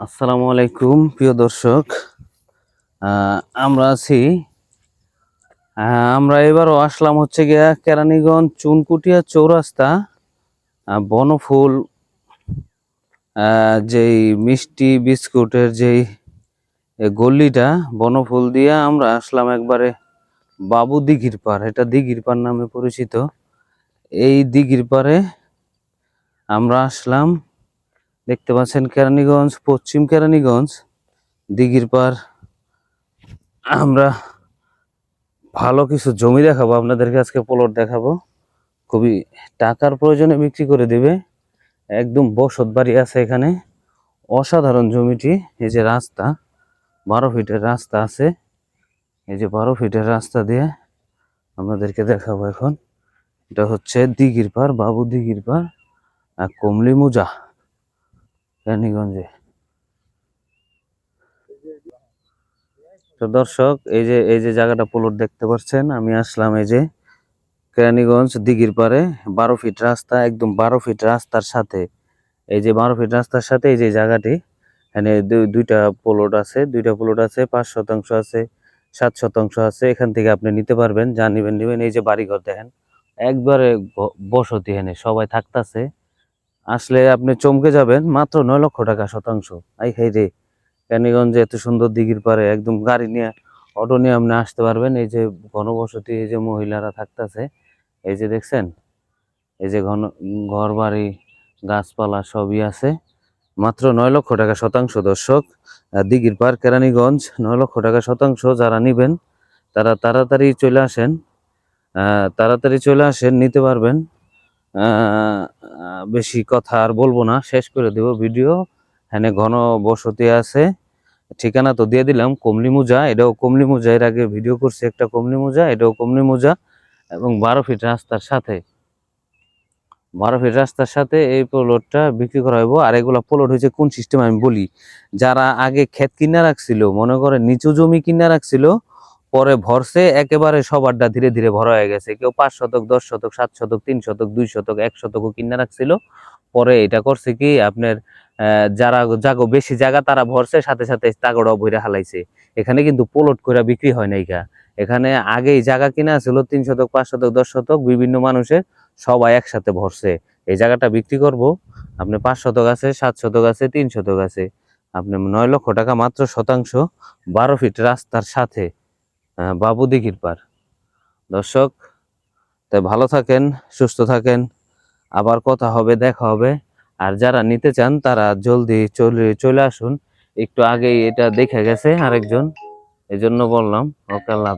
আসসালামু আলাইকুম, প্রিয় দর্শক। আমরা আছি। আমরা এবারও আসলাম হচ্ছে গিয়া কেরানীগঞ্জ চুনকুটিয়া চৌরাস্তা বনফুল যেই মিষ্টি বিস্কুটের যেই গল্লিটা, বনফুল দিয়ে আমরা আসলাম একবারে বাবু দিঘির পার। এটা দিঘির পার নামে পরিচিত। এই দিঘির পারে আমরা আসলাম দেখতে পাচ্ছেন কেরানীগঞ্জ, পশ্চিম কেরানীগঞ্জ, দিঘির পার। আমরা ভালো কিছু জমি দেখাবো, আপনাদেরকে আজকে প্লট দেখাবো। খুবই টাকার প্রয়োজনে বিক্রি করে দিবে। একদম বসত বাড়ি আছে এখানে। অসাধারণ জমিটি, এই যে রাস্তা, বারো ফিটের রাস্তা আছে। এই যে বারো ফিটের রাস্তা দিয়ে আপনাদেরকে দেখাবো এখন। এটা হচ্ছে দিঘির পার, বাবু দিঘির পার, আর কমলি মুজা রানীগঞ্জে। তো দর্শক, এই যে এই যে জায়গাটা প্লট দেখতে পাচ্ছেন, আমি আসলাম এই যে কেরানীগঞ্জ দিঘির পারে বারো ফিট রাস্তা, একদম বারো ফিট রাস্তার সাথে। এই যে বারো ফিট রাস্তার সাথে এই যে জায়গাটি, এখানে দুইটা প্লট আছে, দুইটা প্লট আছে, পাঁচ শতাংশ আছে, সাত শতাংশ আছে, এখান থেকে আপনি নিতে পারবেন, যা নিবেন নিবেন, এই যে বাড়িঘর দেখেন। একবারে বসতি এখানে, সবাই থাকতাছে। আসলে আপনি চমকে যাবেন মাত্র নয় লক্ষ টাকা শতাংশ। আই হাই রে কেরানীগঞ্জে এত সুন্দর দিঘির পারে একদম গাড়ি নিয়ে অটো নিয়ে আপনি আসতে পারবেন। এই যে ঘনবসতি, এই যে মহিলারা থাকতেছে, এই যে দেখছেন, এই যে ঘন ঘর বাড়ি গাছপালা সবই আছে। মাত্র নয় লক্ষ টাকা শতাংশ দর্শক। দিঘির পার কেরানীগঞ্জ, নয় লক্ষ টাকা শতাংশ যারা নিবেন, তারা তাড়াতাড়ি চলে আসেন। তাড়াতাড়ি চলে আসেন, নিতে পারবেন। বেশি কথা আর বলব না, শেষ করে দেব ভিডিও। এখানে ঘন বসতি আছে, ঠিকানা তো দিয়ে দিলাম, কমলি মোজা, এটাও কমলি মোজা। এর আগে ভিডিও করছি একটা কমলি মুজা, এটাও কমলি মুজা এবং বারো ফিট রাস্তার সাথে। বারো ফিট রাস্তার সাথে এই প্লটটা বিক্রি করা হইব। আর এগুলা প্লট হয়েছে কোন সিস্টেম আমি বলি, যারা আগে ক্ষেত কিনা রাখছিল, মনে করে নিচু জমি কিনা রাখছিল পরে ভরসে একেবারে সবারটা ধীরে ধীরে ভরা হয়ে গেছে। কেউ পাঁচ শতক, দশ শতক, সাত শতক, তিন শতক, দুই শতক, এক শতকও কিনা রাখছিল। পরে এটা করছে কি, আপনার যারা জাগো বেশি জায়গা তারা ভরছে, সাথে সাথে তাগড়াও বইরা হালাইছে। এখানে কিন্তু পোলট করে বিক্রি হয় নাই গা। এখানে আগেই জায়গা কিনা ছিল, তিন শতক, পাঁচ শতক, দশ শতক, বিভিন্ন মানুষের সবাই একসাথে ভরছে। এই জায়গাটা বিক্রি করব। আপনি পাঁচ শতক আছে, সাত শতক আছে, তিন শতক আছে। আপনি নয় লক্ষ টাকা মাত্র শতাংশ বারো ফিট রাস্তার সাথে। বাবু দিঘির পার। দর্শক, তাই ভালো থাকেন, সুস্থ থাকেন। আবার কথা হবে, দেখা হবে। আর যারা নিতে চান, তারা জলদি চলে চলে আসুন। একটু আগেই এটা দেখে গেছে আরেকজন। এজন্য জন্য বললাম, ওকে, আল্লাহ